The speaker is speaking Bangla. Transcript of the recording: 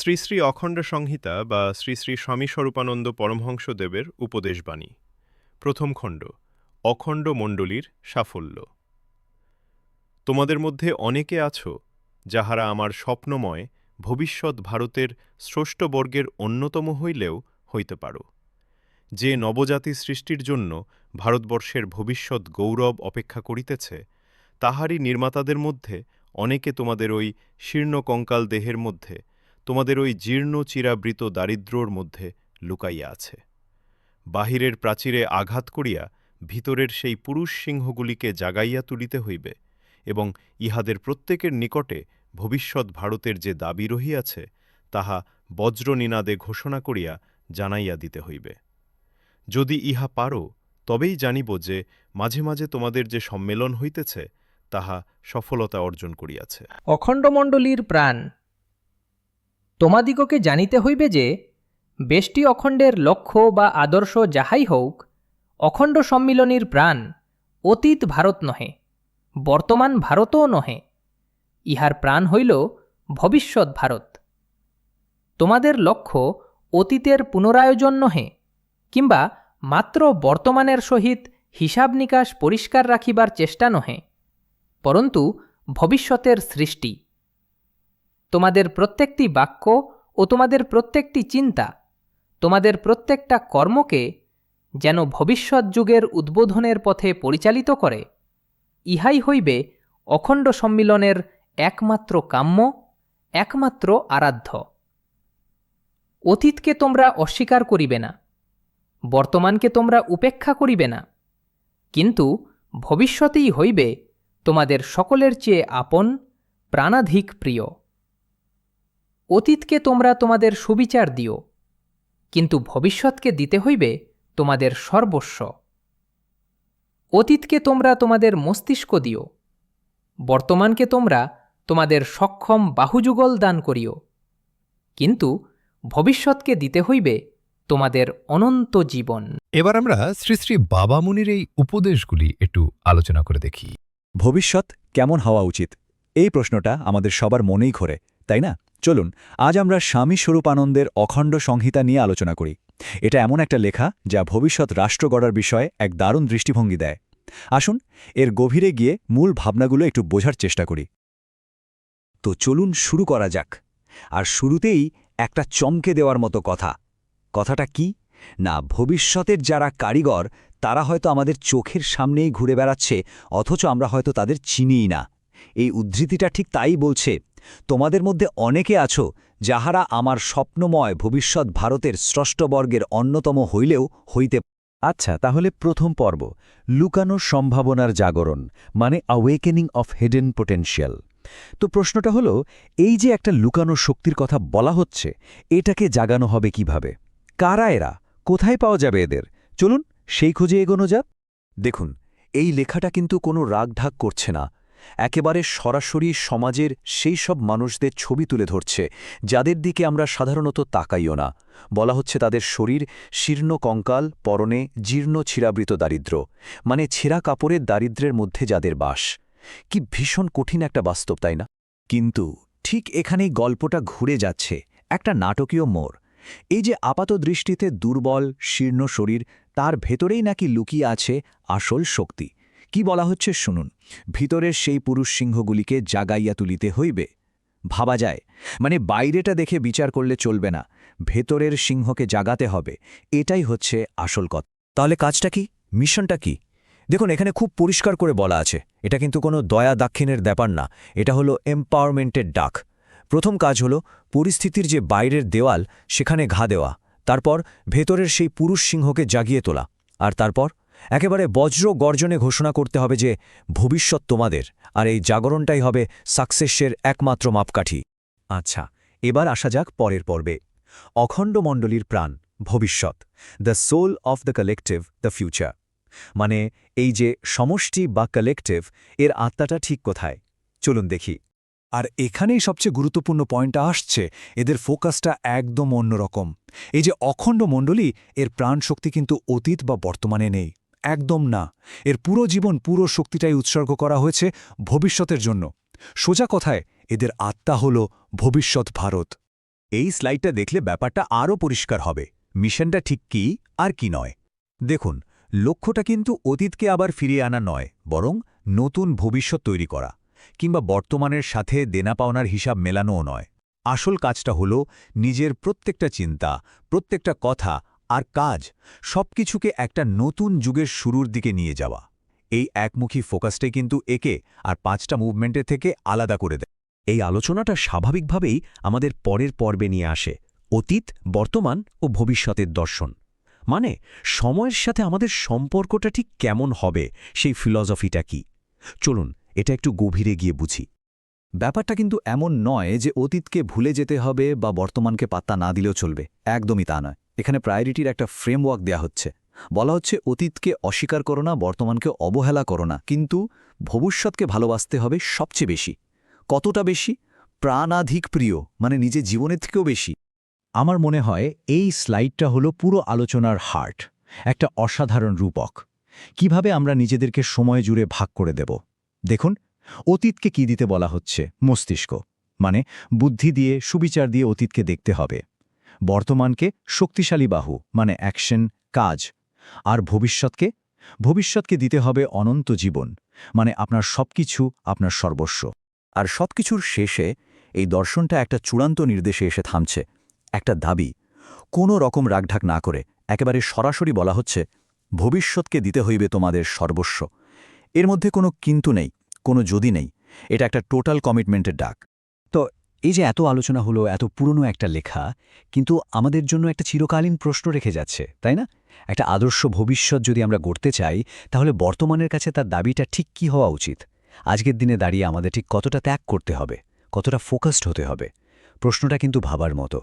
শ্রী শ্রী অখণ্ড সংহিতা বা শ্রী শ্রী স্বামী স্বরূপানন্দ পরমহংসদেবের উপদেশবাণী। প্রথম খণ্ড, অখণ্ড মণ্ডলীর সাফল্য। তোমাদের মধ্যে অনেকে আছো যাহারা আমার স্বপ্নময়, ভবিষ্যৎ ভারতের স্রষ্ট বর্গের অন্যতম হইলেও হইতে পারো। যে নবজাতি সৃষ্টির জন্য ভারতবর্ষের ভবিষ্যৎ গৌরব অপেক্ষা করিতেছে, তাহারই নির্মাতাদের মধ্যে অনেকে তোমাদের ওই শীর্ণ কঙ্কাল দেহের মধ্যে তোমাদের ওই জীর্ণ, চিরাবৃত, দারিদ্র্যর মধ্যে লুকাইয়া আছে। বাহিরের প্রাচীরে আঘাত করিয়া ভিতরের সেই পুরুষ সিংহগুলিকে জাগাইয়া তুলিতে হইবে এবং ইহাদের প্রত্যেকের নিকটে ভবিষ্যৎ ভারতের যে দাবি রহিয়াছে, তাহা বজ্রনিনাদে ঘোষণা করিয়া জানাইয়া দিতে হইবে। যদি ইহা পারো, তবেই জানিব যে মাঝে মাঝে তোমাদের যে সম্মেলন হইতেছে, তাহা সফলতা অর্জন করিয়াছে। অখণ্ডমণ্ডলীর প্রাণ তোমাদিগকে জানিতে হইবে যে, বেষ্টি অখণ্ডের লক্ষ্য বা আদর্শ যাহাই হোক অখণ্ড সম্মিলনীর প্রাণ অতীত ভারত নহে, বর্তমান ভারতও নহে, ইহার প্রাণ হইল ভবিষ্যৎ ভারত। তোমাদের লক্ষ্য অতীতের পুনরায়োজন নহে, কিংবা মাত্র বর্তমানের সহিত হিসাব নিকাশ পরিষ্কার রাখিবার চেষ্টা নহে, পরন্তু ভবিষ্যতের সৃষ্টি। তোমাদের প্রত্যেকটি বাক্য ও তোমাদের প্রত্যেকটি চিন্তা, তোমাদের প্রত্যেকটা কর্মকে যেন ভবিষ্যৎ যুগের উদ্বোধনের পথে পরিচালিত করে, ইহাই হইবে অখণ্ড সম্মিলনের একমাত্র কাম্য, একমাত্র আরাধ্য। অতীতকে তোমরা অস্বীকার করিবে না, বর্তমানকে তোমরা উপেক্ষা করিবে না, কিন্তু ভবিষ্যতেই হইবে তোমাদের সকলের চেয়ে আপন, প্রাণাধিক প্রিয়। অতীতকে তোমরা তোমাদের সুবিচার দিও কিন্তু ভবিষ্যৎকে দিতে হইবে তোমাদের সর্বস্ব। অতীতকে তোমরা তোমাদের মস্তিষ্ক দিও বর্তমানকে তোমরা তোমাদের সক্ষম বাহুযুগল দান করিও কিন্তু ভবিষ্যৎকে দিতে হইবে তোমাদের অনন্ত জীবন। এবার আমরা শ্রী শ্রী বাবা মুনির এই উপদেশগুলি একটু আলোচনা করে দেখি। ভবিষ্যৎ কেমন হওয়া উচিত? এই প্রশ্নটা আমাদের সবার মনেই ঘোরে। তাই না? চলুন, আজ আমরা স্বামী স্বরূপানন্দের অখণ্ড সংহিতা নিয়ে আলোচনা করি। এটা এমন একটা লেখা যা ভবিষ্যৎ রাষ্ট্র গড়ার বিষয়ে এক দারুণ দৃষ্টিভঙ্গি দেয়। আসুন, এর গভীরে গিয়ে মূল ভাবনাগুলো একটু বোঝার চেষ্টা করি। তো চলুন শুরু করা যাক। আর শুরুতেই একটা চমকে দেওয়ার মতো কথা। কথাটা কি? না, ভবিষ্যতের যারা কারিগর, তারা হয়তো আমাদের চোখের সামনেই ঘুরে বেড়াচ্ছে, অথচ আমরা হয়তো তাদের চিনিই না। এই উদ্ধৃতিটা ঠিক তাই বলছে তোমাদের মধ্যে অনেকে আছো যাহারা আমার স্বপ্নময় ভবিষ্যৎ ভারতের স্রষ্টবর্গের অন্যতম হইলেও হইতে আচ্ছা তাহলে প্রথম পর্ব লুকানো সম্ভাবনার জাগরণ মানে অ্যাওয়েকেনিং অফ হিডেন পোটেনশিয়াল তো প্রশ্নটা হলো, এই যে একটা লুকানো শক্তির কথা বলা হচ্ছে, এটাকে জাগানো হবে কীভাবে? কারা এরা? কোথায় পাওয়া যাবে এদের? চলুন সেই খুঁজে এগোনো যাক। দেখুন, এই লেখাটা কিন্তু কোনো রাগঢাক করছে না একেবারে সরাসরি সমাজের সেই সব মানুষদের ছবি তুলে ধরছে, যাদের দিকে আমরা সাধারণত তাকাইও না। বলা হচ্ছে তাদের শরীর শীর্ণ কঙ্কাল, পরনে জীর্ণ ছিরাবৃত দারিদ্র মানে ছেঁড়া কাপড়ের দারিদ্র্যের মধ্যে যাদের বাস। কি ভীষণ কঠিন একটা বাস্তব, তাই না? কিন্তু ঠিক এখানেই গল্পটা ঘুরে যাচ্ছে একটা নাটকীয় মোড়। এই যে আপাত দৃষ্টিতে দুর্বল, শীর্ণ শরীর, তার ভেতরেই নাকি লুকিয়ে আছে আসল শক্তি। কি বলা হচ্ছে শুনুন। ভিতরের সেই পুরুষ সিংহগুলিকে জাগাইয়া তুলিতে হইবে। ভাবা যায়। মানে বাইরেটা দেখে বিচার করলে চলবে না। ভেতরের সিংহকে জাগাতে হবে। এটাই হচ্ছে আসল কথা। তাহলে কাজটা কি? মিশনটা কি? দেখুন, এখানে খুব পরিষ্কার করে বলা আছে। এটা কিন্তু কোনো দয়া দাক্ষিণের ব্যাপার না। এটা হলো এম্পাওয়ারমেন্টের ডাক। প্রথম কাজ হলো পরিস্থিতির যে বাইরের দেওয়াল, সেখানে ঘা দেওয়া। তারপর ভেতরের সেই পুরুষ সিংহকে জাগিয়ে তোলা। আর তারপর একেবারে বজ্র গর্জনে ঘোষণা করতে হবে যে, ভবিষ্যৎ তোমাদের, আর এই জাগরণটাই হবে সাকসেসের একমাত্র মাপকাঠি। আচ্ছা এবার আসা যাক পরের পর্বে। অখণ্ড মণ্ডলীর প্রাণ, ভবিষ্যৎ, the soul of the collective, the future. মানে এই যে সমষ্টি বা কালেকটিভ, এর আত্মাটা ঠিক কোথায়? চলুন দেখি। আর এখানেই সবচেয়ে গুরুত্বপূর্ণ পয়েন্টটা আসছে, এদের ফোকাসটা একদম অন্যরকম। এই যে অখণ্ড মণ্ডলী, এর প্রাণশক্তি কিন্তু অতীত বা বর্তমানে নেই। একদম না। এর পুরো জীবন পুরো শক্তিটাই উৎসর্গ করা হয়েছে ভবিষ্যতের জন্য। সোজা কথায়, এদের আত্মা হল ভবিষ্যৎ ভারত। এই স্লাইডটা দেখলে ব্যাপারটা আরও পরিষ্কার হবে, মিশনটা ঠিক কি আর কি নয়। দেখুন, লক্ষ্যটা কিন্তু অতীতকে আবার ফিরিয়ে আনা নয়, বরং নতুন ভবিষ্যৎ তৈরি করা, কিংবা বর্তমানের সাথে দেনা পাওনার হিসাব মেলানোও নয়। আসল কাজটা হলো নিজের প্রত্যেকটা চিন্তা, প্রত্যেকটা কথা আর কাজ, সবকিছুকে একটা নতুন যুগের শুরুর দিকে নিয়ে যাওয়া। এই একমুখী ফোকাসটাই কিন্তু একে আর পাঁচটা মুভমেন্টের থেকে আলাদা করে দেয়। এই আলোচনাটা স্বাভাবিকভাবেই আমাদের পরের পর্বে নিয়ে আসে, অতীত, বর্তমান ও ভবিষ্যতের দর্শন। মানে সময়ের সাথে আমাদের সম্পর্কটা ঠিক কেমন হবে, সেই ফিলসফিটা কি? চলুন, এটা একটু গভীরে গিয়ে বুঝি। ব্যাপারটা কিন্তু এমন নয় যে অতীতকে ভুলে যেতে হবে বা বর্তমানকে পাত্তা না দিলেও চলবে, একদমই তা নয়। এখানে প্রায়োরিটির একটা ফ্রেমওয়ার্ক দেয়া হচ্ছে। বলা হচ্ছে, অতীতকে অস্বীকার করো না, বর্তমানকে অবহেলা করো না। কিন্তু ভবিষ্যৎকে ভালোবাসতে হবে সবচেয়ে বেশি। কতটা বেশি? প্রাণাধিক প্রিয় মানে নিজে জীবনের থেকেও বেশি। আমার মনে হয়, এই স্লাইডটা হলো পুরো আলোচনার হার্ট, একটা অসাধারণ রূপক। কীভাবে আমরা নিজেদেরকে সময় জুড়ে ভাগ করে দেব? দেখুন, অতীতকে কি দিতে বলা হচ্ছে? মস্তিষ্ক মানে বুদ্ধি দিয়ে, সুবিচার দিয়ে অতীতকে দেখতে হবে। বর্তমানকে শক্তিশালী বাহু মানে অ্যাকশন কাজ। আর ভবিষ্যৎকে? ভবিষ্যৎকে দিতে হবে অনন্ত জীবন মানে আপনার সবকিছু আপনার সর্বস্ব। আর সবকিছুর শেষে এই দর্শনটা একটা চূড়ান্ত নির্দেশে এসে থামছে, একটা দাবি। কোনো রকম রাগঢাক না করে, একেবারে সরাসরি বলা হচ্ছে, ভবিষ্যৎকে দিতে হইবে তোমাদের সর্বস্ব। এর মধ্যে কোনো কিন্তু নেই, কোনো যদি নেই, এটা একটা টোটাল কমিটমেন্টের ডাক। তো এই যে এত আলোচনা হলো, এত পুরনো একটা লেখা, কিন্তু আমাদের জন্য একটা চিরকালীন প্রশ্ন রেখে যাচ্ছে, তাই না? একটা আদর্শ ভবিষ্যৎ যদি আমরা গড়তে চাই, তাহলে বর্তমানের কাছে তার দাবিটা ঠিক কি হওয়া উচিত? আজকের দিনে দাঁড়িয়ে আমাদের ঠিক কতটা ত্যাগ করতে হবে, কতটা ফোকাসড হতে হবে? প্রশ্নটা কিন্তু ভাবার মতো।